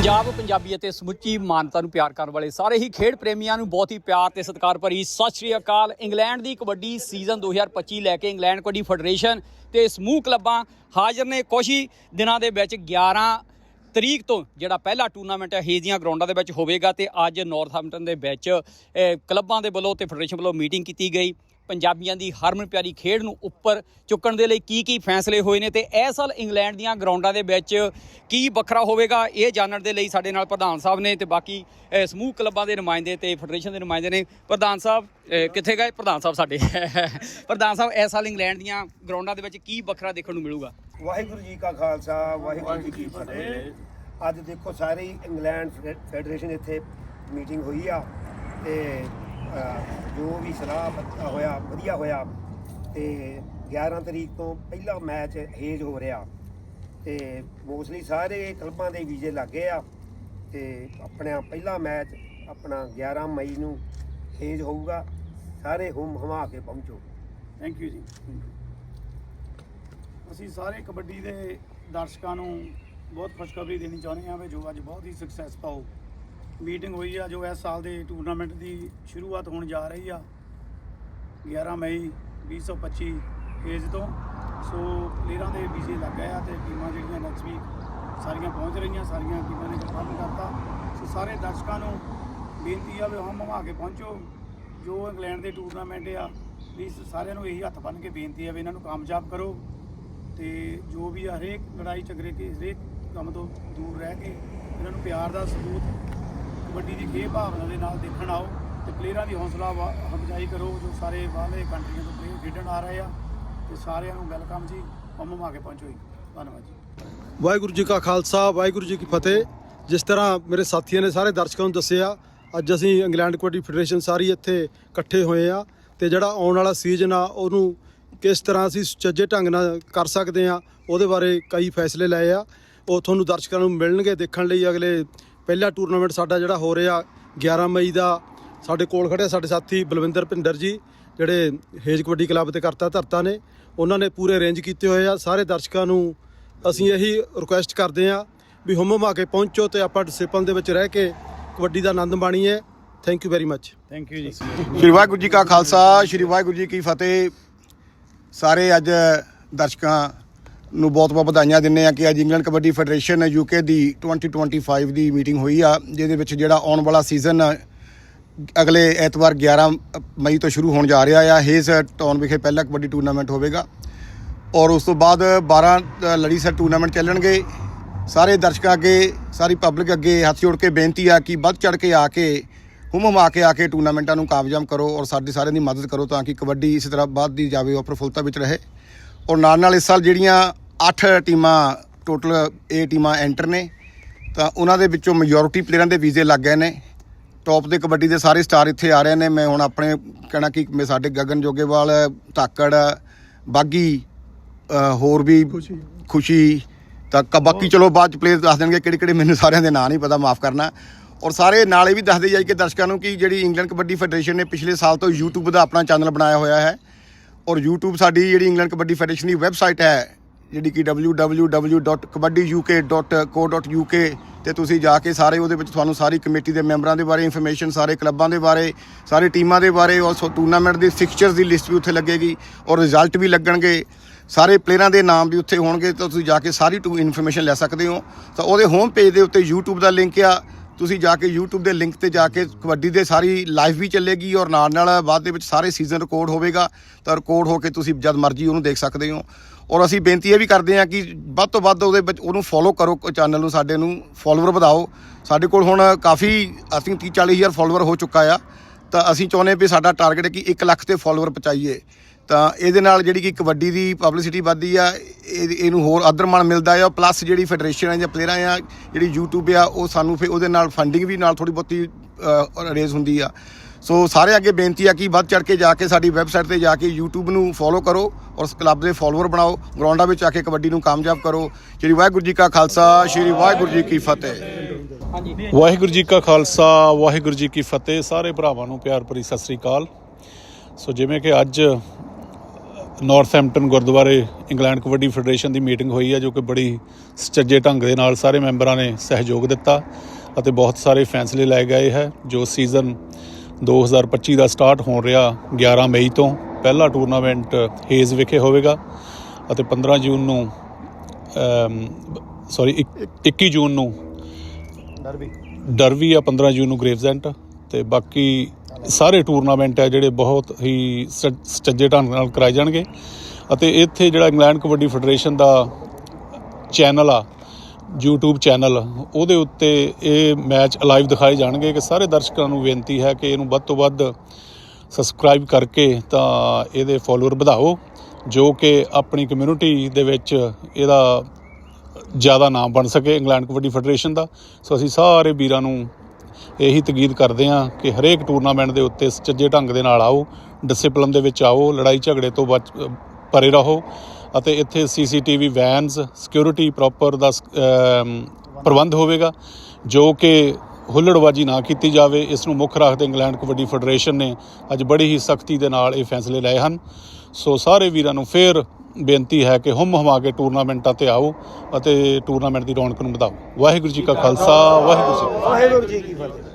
ਪੰਜਾਬ, ਪੰਜਾਬੀ ਅਤੇ ਸਮੁੱਚੀ ਮਾਨਤਾ ਨੂੰ ਪਿਆਰ ਕਰਨ ਵਾਲੇ ਸਾਰੇ ਹੀ ਖੇਡ ਪ੍ਰੇਮੀਆਂ ਨੂੰ ਬਹੁਤ ਹੀ ਪਿਆਰ ਤੇ ਸਤਿਕਾਰ ਭਰੀ ਸਤਿ ਸ਼੍ਰੀ ਅਕਾਲ। ਇੰਗਲੈਂਡ ਦੀ ਕਬੱਡੀ ਸੀਜ਼ਨ 2025 ਲੈ ਕੇ ਇੰਗਲੈਂਡ ਕਬੱਡੀ ਫੈਡਰੇਸ਼ਨ ਤੇ ਸਮੂਹ ਕਲੱਬਾਂ ਹਾਜ਼ਰ ਨੇ। ਕੁਛ ਹੀ ਦਿਨਾਂ ਦੇ ਵਿੱਚ 11 ਤਰੀਕ ਤੋਂ ਜਿਹੜਾ ਪਹਿਲਾ ਟੂਰਨਾਮੈਂਟ ਹੈ, ਹੇਜ਼ੀਆਂ ਗਰਾਊਂਡਾਂ ਦੇ ਵਿੱਚ ਹੋਵੇਗਾ ਤੇ ਅੱਜ ਨਾਰਥਹੈਂਪਟਨ ਦੇ ਵਿੱਚ ਕਲੱਬਾਂ ਦੇ ਵੱਲੋਂ ਤੇ ਫੈਡਰੇਸ਼ਨ ਵੱਲੋਂ ਮੀਟਿੰਗ ਕੀਤੀ ਗਈ। ਪੰਜਾਬੀਆਂ ਦੀ ਹਰਮਨ ਪਿਆਰੀ ਖੇਡ ਨੂੰ ਉੱਪਰ ਚੁੱਕਣ ਦੇ ਲਈ ਕੀ ਕੀ ਫੈਸਲੇ ਹੋਏ ਨੇ ਤੇ ਇਸ ਸਾਲ ਇੰਗਲੈਂਡ ਦੀਆਂ ਗਰਾਊਂਡਾਂ ਦੇ ਵਿੱਚ ਕੀ ਵੱਖਰਾ ਹੋਵੇਗਾ, ਇਹ ਜਾਣਨ ਦੇ ਲਈ ਸਾਡੇ ਨਾਲ ਪ੍ਰਧਾਨ ਸਾਹਿਬ ਨੇ ਤੇ ਬਾਕੀ ਸਮੂਹ ਕਲੱਬਾਂ ਦੇ ਨੁਮਾਇੰਦੇ ਤੇ ਫੈਡਰੇਸ਼ਨ ਦੇ ਨੁਮਾਇੰਦੇ ਨੇ। ਪ੍ਰਧਾਨ ਸਾਹਿਬ ਕਿੱਥੇ ਗਏ? ਪ੍ਰਧਾਨ ਸਾਹਿਬ ਸਾਡੇ। ਪ੍ਰਧਾਨ ਸਾਹਿਬ ਇਸ ਸਾਲ ਇੰਗਲੈਂਡ ਦੀਆਂ ਗਰਾਊਂਡਾਂ ਦੇ ਵਿੱਚ ਕੀ ਵੱਖਰਾ ਦੇਖਣ ਨੂੰ ਮਿਲੂਗਾ? ਵਾਹਿਗੁਰੂ ਜੀ ਕਾ ਖਾਲਸਾ, ਵਾਹਿਗੁਰੂ ਜੀ ਕੀ ਫਤਿਹ। ਅੱਜ ਦੇਖੋ ਸਾਰੇ ਇੰਗਲੈਂਡ ਫੈਡਰੇਸ਼ਨ ਇੱਥੇ ਮੀਟਿੰਗ ਹੋਈ ਆ ਤੇ ਜੋ ਵੀ ਸਲਾਹ ਪੱਤਾ ਹੋਇਆ, ਵਧੀਆ ਹੋਇਆ, ਤੇ 11 ਤਰੀਕ ਤੋਂ ਪਹਿਲਾ ਮੈਚ ਹੇਜ ਹੋ ਰਿਹਾ। ਤੇ ਮੋਸਟਲੀ ਸਾਰੇ ਕਲੱਬਾਂ ਦੇ ਵੀਜ਼ੇ ਲੱਗੇ ਆ, ਤੇ ਆਪਣਾ ਪਹਿਲਾ ਮੈਚ ਆਪਣਾ 11 ਮਈ ਨੂੰ ਹੇਜ ਹੋਊਗਾ, ਸਾਰੇ ਹੁਮ ਹਮਾ ਕੇ ਪਹੁੰਚੋ। ਥੈਂਕ ਯੂ ਜੀ ਅਸੀਂ ਸਾਰੇ ਕਬੱਡੀ ਦੇ ਦਰਸ਼ਕਾਂ ਨੂੰ ਬਹੁਤ ਖੁਸ਼ਖਬਰੀ ਦੇਣੀ ਚਾਹੁੰਦੇ ਹਾਂ ਵੀ ਜੋ ਅੱਜ ਬਹੁਤ ਹੀ ਸਕਸੈਸ ਪਾਓ ਮੀਟਿੰਗ ਹੋਈ ਆ ਜੋ ਇਸ ਸਾਲ ਦੇ ਟੂਰਨਾਮੈਂਟ ਦੀ ਸ਼ੁਰੂਆਤ ਹੋਣ ਜਾ ਰਹੀ ਆ। 11 ਮਈ 2025 ਫੇਜ਼ ਤੋਂ। ਸੋ ਪਲੇਅਰਾਂ ਦੇ ਵੀਜ਼ੇ ਲੱਗ ਗਏ ਆ ਤੇ ਟੀਮਾਂ ਜਿਹੜੀਆਂ ਨੈਕਸਟ ਵੀਕ ਸਾਰੀਆਂ ਪਹੁੰਚ ਰਹੀਆਂ, ਸਾਰੀਆਂ ਟੀਮਾਂ ਨੇ ਕੰਫਰਮ ਕਰਤਾ। ਸੋ ਸਾਰੇ ਦਰਸ਼ਕਾਂ ਨੂੰ ਬੇਨਤੀ ਆ ਵੀ ਹਮ ਹਮਾ ਕੇ ਪਹੁੰਚੋ। ਜੋ ਇੰਗਲੈਂਡ ਦੇ ਟੂਰਨਾਮੈਂਟ ਆ ਪਲੀਜ਼ ਸਾਰਿਆਂ ਨੂੰ ਇਹੀ ਹੱਥ ਬੰਨ੍ਹ ਕੇ ਬੇਨਤੀ ਆ ਵੀ ਇਹਨਾਂ ਨੂੰ ਕਾਮਯਾਬ ਕਰੋ ਤੇ ਜੋ ਵੀ ਆ ਹਰੇਕ ਲੜਾਈ ਝਗੜੇ ਕੇ ਹਰੇਕ ਕੰਮ ਤੋਂ ਦੂਰ ਰਹਿ ਕੇ ਇਹਨਾਂ ਨੂੰ ਪਿਆਰ ਦਾ ਸਬੂਤ ਕਬੱਡੀ ਦੀ ਖੇਡ ਭਾਵਨਾ ਦੇ ਨਾਲ ਦੇਖਣ ਆਓ ਤੇ ਪਲੇਅਰਾਂ ਦੀ ਹੌਸਲਾ ਅਫਜ਼ਾਈ ਕਰੋ ਜੋ ਸਾਰੇ ਬਾਹਰਲੇ ਕੰਟਰੀਆਂ ਤੋਂ ਪਲੇਅਰ ਖੇਡਣ ਆ ਰਹੇ ਆ ਤੇ ਸਾਰਿਆਂ ਨੂੰ ਵੈਲਕਮ ਜੀ ਹਮ ਆ ਕੇ ਪਹੁੰਚੋ ਜੀ। ਧੰਨਵਾਦ ਜੀ। ਵਾਹਿਗੁਰੂ ਜੀ ਕਾ ਖਾਲਸਾ, ਵਾਹਿਗੁਰੂ ਜੀ ਕੀ ਫਤਿਹ। ਜਿਸ ਤਰ੍ਹਾਂ ਮੇਰੇ ਸਾਥੀਆਂ ਨੇ ਸਾਰੇ ਦਰਸ਼ਕਾਂ ਨੂੰ ਦੱਸਿਆ, ਅੱਜ ਅਸੀਂ ਇੰਗਲੈਂਡ ਕਬੱਡੀ ਫੈਡਰੇਸ਼ਨ ਸਾਰੀ ਇੱਥੇ ਇਕੱਠੇ ਹੋਏ ਆ ਤੇ ਜਿਹੜਾ ਆਉਣ ਵਾਲਾ ਸੀਜ਼ਨ ਆ, ਉਹਨੂੰ ਕਿਸ ਤਰ੍ਹਾਂ ਅਸੀਂ ਸੁਚੱਜੇ ਢੰਗ ਨਾਲ ਕਰ ਸਕਦੇ ਆ, ਉਹਦੇ ਬਾਰੇ ਕਈ ਫੈਸਲੇ ਲਏ ਆ। ਉਹ ਤੁਹਾਨੂੰ ਦਰਸ਼ਕਾਂ ਨੂੰ ਮਿਲਣਗੇ ਦੇਖਣ ਲਈ ਅਗਲੇ ਪਹਿਲਾ ਟੂਰਨਾਮੈਂਟ ਸਾਡਾ ਜਿਹੜਾ ਹੋ ਰਿਹਾ 11 ਮਈ ਦਾ ਸਾਡੇ ਕੋਲ ਖੜੇ ਸਾਡੇ ਸਾਥੀ ਬਲਵਿੰਦਰ ਭਿੰਦਰ ਜੀ ਜਿਹੜੇ ਹੇਜ ਕਬੱਡੀ ਕਲੱਬ ਤੇ ਕਰਤਾ ਧਰਤਾ ਨੇ ਉਹਨਾਂ ਨੇ ਪੂਰੇ ਅਰੇਂਜ ਕੀਤੇ ਹੋਏ ਆ ਸਾਰੇ ਦਰਸ਼ਕਾਂ ਨੂੰ ਅਸੀਂ ਇਹੀ ਰਿਕੁਐਸਟ ਕਰਦੇ ਹਾਂ ਵੀ ਹੁਮ ਹੁਮਾ ਕੇ ਪਹੁੰਚੋ ਤੇ ਆਪਾਂ ਡਿਸਪਲਿਨ ਦੇ ਵਿੱਚ ਰਹਿ ਕੇ ਕਬੱਡੀ ਦਾ ਆਨੰਦ ਮਾਣੀਏ। Thank you very much thank you ਜੀ। ਸ਼੍ਰੀ ਵਾਹਿਗੁਰੂ ਜੀ ਕਾ ਖਾਲਸਾ ਸ਼੍ਰੀ ਵਾਹਿਗੁਰੂ ਜੀ ਕੀ ਫਤਿਹ। ਸਾਰੇ ਅੱਜ ਦਰਸ਼ਕਾਂ ਨੂੰ ਬਹੁਤ ਬਹੁਤ ਵਧਾਈਆਂ ਦਿੰਨੇ ਆ ਕਿ ਅੱਜ ਇੰਗਲੈਂਡ ਕਬੱਡੀ ਫੈਡਰੇਸ਼ਨ ਯੂਕੇ ਦੀ 2025 ਦੀ ਮੀਟਿੰਗ ਹੋਈ ਆ, ਜਿਹਦੇ ਵਿੱਚ ਜਿਹੜਾ ਆਉਣ ਵਾਲਾ ਸੀਜ਼ਨ ਅਗਲੇ ਐਤਵਾਰ 11 ਮਈ ਤੋਂ ਸ਼ੁਰੂ ਹੋਣ ਜਾ ਰਿਹਾ ਆ। ਹੇਜ਼ ਟਾਊਨ ਵਿਖੇ ਪਹਿਲਾ ਕਬੱਡੀ ਟੂਰਨਾਮੈਂਟ ਹੋਵੇਗਾ। ਔਰ ਉਸ ਤੋਂ ਬਾਅਦ 12 ਲੜੀ ਸਰ ਟੂਰਨਾਮੈਂਟ ਚੱਲਣਗੇ। ਸਾਰੇ ਦਰਸ਼ਕਾਂ ਅੱਗੇ, ਸਾਰੀ ਪਬਲਿਕ ਅੱਗੇ ਹੱਥ ਜੋੜ ਕੇ ਬੇਨਤੀ ਆ ਕਿ ਵੱਧ ਚੜ ਕੇ ਆ ਕੇ ਹੁਮ ਹੁਮਾ ਕੇ ਆ ਕੇ ਟੂਰਨਾਮੈਂਟਾਂ ਨੂੰ ਕਾਮਯਾਬ ਕਰੋ ਔਰ ਸਾਡੇ ਸਾਰਿਆਂ ਦੀ ਮਦਦ ਕਰੋ ਤਾਂ ਕਿ ਕਬੱਡੀ ਇਸ ਤਰ੍ਹਾਂ ਵੱਧਦੀ ਜਾਵੇ, ਔਰ ਪ੍ਰਫੁੱਲਤਾ ਵਿੱਚ ਰਹੇ। ਔਰ ਨਾਲ ਨਾਲ ਇਸ ਸਾਲ ਜਿਹੜੀਆਂ 8 ਟੀਮਾਂ ਟੋਟਲ ਇਹ ਟੀਮਾਂ ਐਂਟਰ ਨੇ। ਤਾਂ ਉਹਨਾਂ ਦੇ ਵਿੱਚੋਂ ਮੈਜੋਰਿਟੀ ਪਲੇਅਰਾਂ ਦੇ ਵੀਜ਼ੇ ਲੱਗ ਗਏ ਨੇ। ਟੌਪ ਦੇ ਕਬੱਡੀ ਦੇ ਸਾਰੇ ਸਟਾਰ ਇੱਥੇ ਆ ਰਹੇ ਨੇ। ਮੈਂ ਹੁਣ ਆਪਣੇ ਕਹਿਣਾ ਕਿ ਮੈਂ ਸਾਡੇ ਗਗਨ ਜੋਗੇਵਾਲ ਧਾਕੜ ਬਾਗੀ ਹੋਰ ਵੀ ਖੁਸ਼ੀ। ਤਾਂ ਕ- ਬਾਕੀ ਚਲੋ ਬਾਅਦ ਚ ਪਲੇਅਰ ਦੱਸ ਦੇਣਗੇ ਕਿਹੜੇ ਕਿਹੜੇ ਮੈਨੂੰ ਸਾਰਿਆਂ ਦੇ ਨਾਂ ਨਹੀਂ ਪਤਾ ਮਾਫ ਕਰਨਾ। ਔਰ ਸਾਰੇ ਨਾਲੇ ਵੀ ਦੱਸਦੇ ਜਾਈ ਕਿ ਦਰਸ਼ਕਾਂ ਨੂੰ ਕਿ ਜਿਹੜੀ ਇੰਗਲੈਂਡ ਕਬੱਡੀ ਫੈਡਰੇਸ਼ਨ ਨੇ ਪਿਛਲੇ ਸਾਲ ਤੋਂ YouTube ਦਾ ਆਪਣਾ ਚੈਨਲ ਬਣਾਇਆ ਹੋਇਆ ਹੈ। ਔਰ YouTube ਸਾਡੀ ਜਿਹੜੀ ਇੰਗਲੈਂਡ ਕਬੱਡੀ ਫੈਡਰੇਸ਼ਨ ਦੀ ਵੈਬਸਾਈਟ ਹੈ ਜਿਹੜੀ ਕਿ www.kabaddiuk.co.uk ਤੇ ਤੁਸੀਂ ਜਾ ਕੇ ਸਾਰੇ ਉਹਦੇ ਵਿੱਚ ਤੁਹਾਨੂੰ ਸਾਰੀ ਕਮੇਟੀ ਦੇ ਮੈਂਬਰਾਂ ਦੇ ਬਾਰੇ ਇਨਫੋਰਮੇਸ਼ਨ ਸਾਰੇ ਕਲੱਬਾਂ ਦੇ ਬਾਰੇ, ਸਾਰੇ ਟੀਮਾਂ ਦੇ ਬਾਰੇ ਔਰ ਟੂਰਨਾਮੈਂਟ ਦੀ ਫਿਕਸਚਰਸ ਦੀ ਲਿਸਟ ਵੀ ਉੱਥੇ ਲੱਗੇਗੀ ਔਰ ਰਿਜ਼ਲਟ ਵੀ ਲੱਗਣਗੇ। ਸਾਰੇ ਪਲੇਅਰਾਂ ਦੇ ਨਾਮ ਵੀ ਉੱਥੇ ਹੋਣਗੇ, ਤਾਂ ਤੁਸੀਂ ਜਾ ਕੇ ਸਾਰੀ ਟੂ ਇਨਫੋਰਮੇਸ਼ਨ ਲੈ ਸਕਦੇ ਹੋ। ਤਾਂ ਉਹਦੇ ਹੋਮ ਪੇਜ ਦੇ ਉੱਤੇ YouTube ਦਾ ਲਿੰਕ ਆ। ਤੁਸੀਂ ਜਾ ਕੇ YouTube ਦੇ ਲਿੰਕ ਤੇ ਜਾ ਕੇ ਕਬੱਡੀ ਦੇ ਸਾਰੀ ਲਾਈਵ ਵੀ ਚੱਲੇਗੀ ਔਰ ਨਾਲ ਨਾਲ ਬਾਅਦ ਦੇ ਵਿੱਚ ਸਾਰੇ ਸੀਜ਼ਨ ਰਿਕਾਰਡ ਹੋਵੇਗਾ। ਤਾਂ ਰਿਕਾਰਡ ਹੋ ਕੇ ਤੁਸੀਂ ਜਦ ਮਰਜ਼ੀ ਉਹਨੂੰ ਦੇਖ ਸਕਦੇ ਹੋ। ਔਰ ਅਸੀਂ ਬੇਨਤੀ ਇਹ ਵੀ ਕਰਦੇ ਹਾਂ ਕਿ ਵੱਧ ਤੋਂ ਵੱਧ ਉਹਦੇ ਵਿੱਚ ਉਹਨੂੰ ਫੋਲੋ ਕਰੋ ਚੈਨਲ ਨੂੰ, ਸਾਡੇ ਨੂੰ ਫੋਲੋਵਰ ਵਧਾਓ। ਸਾਡੇ ਕੋਲ ਹੁਣ ਕਾਫੀ ਅਸੀਂ 30 40 ਹਜ਼ਾਰ ਫੋਲੋਵਰ ਹੋ ਚੁੱਕਾ ਆ। ਤਾਂ ਅਸੀਂ ਚਾਹੁੰਦੇ ਵੀ ਸਾਡਾ ਟਾਰਗੇਟ ਹੈ ਕਿ 1 ਲੱਖ ਤੇ ਫੋਲੋਵਰ ਪਹੁੰਚਾਈਏ। ਤਾਂ ਇਹਦੇ ਨਾਲ ਜਿਹੜੀ ਕਿ ਕਬੱਡੀ ਦੀ ਪਬਲਿਸਿਟੀ ਵੱਧਦੀ ਆ, ਇਹ- ਇਹਨੂੰ ਹੋਰ ਆਦਰਮਾਨ ਮਿਲਦਾ ਆ। ਪਲੱਸ ਜਿਹੜੀ ਫੈਡਰੇਸ਼ਨ ਆ, ਜਾਂ ਪਲੇਅਰਾਂ ਆ, ਜਿਹੜੀ YouTube ਆ, ਉਹ ਸਾਨੂੰ ਫਿਰ ਉਹਦੇ ਨਾਲ ਫੰਡਿੰਗ ਵੀ ਨਾਲ ਥੋੜੀ ਬਹੁਤੀ ਰੇਜ਼ ਹੁੰਦੀ ਆ। ਸੋ ਸਾਰੇ ਅੱਗੇ ਬੇਨਤੀ ਆ ਕਿ ਵੱਧ ਚੜ ਕੇ ਜਾ ਕੇ ਸਾਡੀ ਵੈਬਸਾਈਟ ਤੇ ਜਾ ਕੇ YouTube ਨੂੰ ਫੋਲੋ ਕਰੋ ਔਰ ਉਸ ਕਲੱਬ ਦੇ ਫਾਲੋਅਰ ਬਣਾਓ। ਗਰਾਊਂਡਾਂ ਵਿੱਚ ਆ ਕੇ ਕਬੱਡੀ ਨੂੰ ਕਾਮਯਾਬ ਕਰੋ। ਸ਼੍ਰੀ ਵਾਹਿਗੁਰੂ ਜੀ ਕਾ ਖਾਲਸਾ, ਸ਼੍ਰੀ ਵਾਹਿਗੁਰੂ ਜੀ ਕੀ ਫਤਿਹ। ਵਾਹਿਗੁਰੂ ਜੀ ਕਾ ਖਾਲਸਾ, ਵਾਹਿਗੁਰੂ ਜੀ ਕੀ ਫਤਿਹ। ਸਾਰੇ ਭਰਾਵਾਂ ਨੂੰ ਪਿਆਰ ਭਰੀ ਸਤਿ ਸ੍ਰੀ ਅਕਾਲ। ਸੋ ਜਿਵੇਂ ਕਿ ਅੱਜ ਨਾਰਥਹੈਂਪਟਨ ਗੁਰਦੁਆਰੇ ਇੰਗਲੈਂਡ ਕਬੱਡੀ ਫੈਡਰੇਸ਼ਨ ਦੀ ਮੀਟਿੰਗ ਹੋਈ ਹੈ, ਜੋ ਕਿ ਬੜੀ ਸੁਚੱਜੇ ਢੰਗ ਦੇ ਨਾਲ ਸਾਰੇ ਮੈਂਬਰਾਂ ਨੇ ਸਹਿਯੋਗ ਦਿੱਤਾ ਅਤੇ ਬਹੁਤ ਸਾਰੇ ਫੈਸਲੇ ਲਏ ਗਏ ਹੈ, ਜੋ ਸੀਜ਼ਨ 2025 ਦਾ ਸਟਾਰਟ ਹੋਣ ਰਿਹਾ 11 ਮਈ ਤੋਂ। ਪਹਿਲਾ ਟੂਰਨਾਮੈਂਟ ਹੇਜ਼ ਵਿਖੇ ਹੋਵੇਗਾ ਅਤੇ 15 ਜੂਨ ਨੂੰ ਸੌਰੀ 21 ਜੂਨ ਨੂੰ ਡਰਵੀ ਆ 15 ਜੂਨ ਨੂੰ ਗ੍ਰੇਵਜ਼ੈਂਟ ਤੇ ਬਾਕੀ ਸਾਰੇ ਟੂਰਨਾਮੈਂਟ ਹੈ ਜਿਹੜੇ ਬਹੁਤ ਹੀ ਸ- ਸੁਚੱਜੇ ਢੰਗ ਨਾਲ ਕਰਾਏ ਜਾਣਗੇ। ਅਤੇ ਇੱਥੇ ਜਿਹੜਾ ਇੰਗਲੈਂਡ ਕਬੱਡੀ ਫੈਡਰੇਸ਼ਨ ਦਾ ਚੈਨਲ ਆ YouTube ਚੈਨਲ ਉਹਦੇ ਉੱਤੇ ਇਹ ਮੈਚ ਲਾਈਵ ਦਿਖਾਏ ਜਾਣਗੇ ਕਿ ਸਾਰੇ ਦਰਸ਼ਕਾਂ ਨੂੰ ਬੇਨਤੀ ਹੈ ਕਿ ਇਹਨੂੰ ਵੱਧ ਤੋਂ ਵੱਧ ਸਬਸਕ੍ਰਾਈਬ ਕਰਕੇ ਤਾਂ ਇਹਦੇ ਫਾਲੋਅਰ ਵਧਾਓ, ਜੋ ਕਿ ਆਪਣੀ ਕਮਿਊਨਿਟੀ ਦੇ ਵਿੱਚ ਇਹਦਾ ਜ਼ਿਆਦਾ ਨਾਮ ਬਣ ਸਕੇ ਇੰਗਲੈਂਡ ਕਬੱਡੀ ਫੈਡਰੇਸ਼ਨ ਦਾ। ਸੋ ਅਸੀਂ ਸਾਰੇ ਵੀਰਾਂ ਨੂੰ ਇਹੀ ਤਗੀਦ ਕਰਦੇ ਹਾਂ ਕਿ ਹਰੇਕ ਟੂਰਨਾਮੈਂਟ ਦੇ ਉੱਤੇ ਸੁਚੱਜੇ ਢੰਗ ਦੇ ਨਾਲ ਆਓ ਡਿਸਪਲਿਨ ਦੇ ਵਿੱਚ ਆਓ, ਲੜਾਈ ਝਗੜੇ ਤੋਂ ਬਚ, ਪਰੇ ਰਹੋ। ਅਤੇ ਇੱਥੇ ਸੀਸੀਟੀਵੀ ਵੈਨਸ ਸਿਕਿਉਰਿਟੀ ਪ੍ਰੋਪਰ ਦਾ ਪ੍ਰਬੰਧ ਹੋਵੇਗਾ, ਜੋ ਕਿ ਹੁੱਲੜਬਾਜੀ ਨਾ ਕੀਤੀ ਜਾਵੇ। ਇਸ ਨੂੰ ਮੁੱਖ ਰੱਖਦੇ ਇੰਗਲੈਂਡ ਕਬੱਡੀ ਫੈਡਰੇਸ਼ਨ ਨੇ ਅੱਜ ਬੜੀ ਹੀ ਸਖਤੀ ਦੇ ਨਾਲ ਇਹ ਫੈਸਲੇ ਲਏ ਹਨ। ਸੋ ਸਾਰੇ ਵੀਰਾਂ ਨੂੰ ਫੇਰ ਬੇਨਤੀ ਹੈ ਕਿ ਹੁਮ ਹਮਾ ਕੇ ਟੂਰਨਾਮੈਂਟਾਂ ਤੇ ਆਓ ਅਤੇ ਟੂਰਨਾਮੈਂਟ ਦੀ ਰੌਣਕ ਨੂੰ ਵਧਾਓ। ਵਾਹਿਗੁਰੂ ਜੀ ਕਾ ਖਾਲਸਾ ਵਾਹਿਗੁਰੂ ਜੀ ਵਾਹਿਗੁਰੂ ਜੀ ਕੀ ਫਤਿਹ।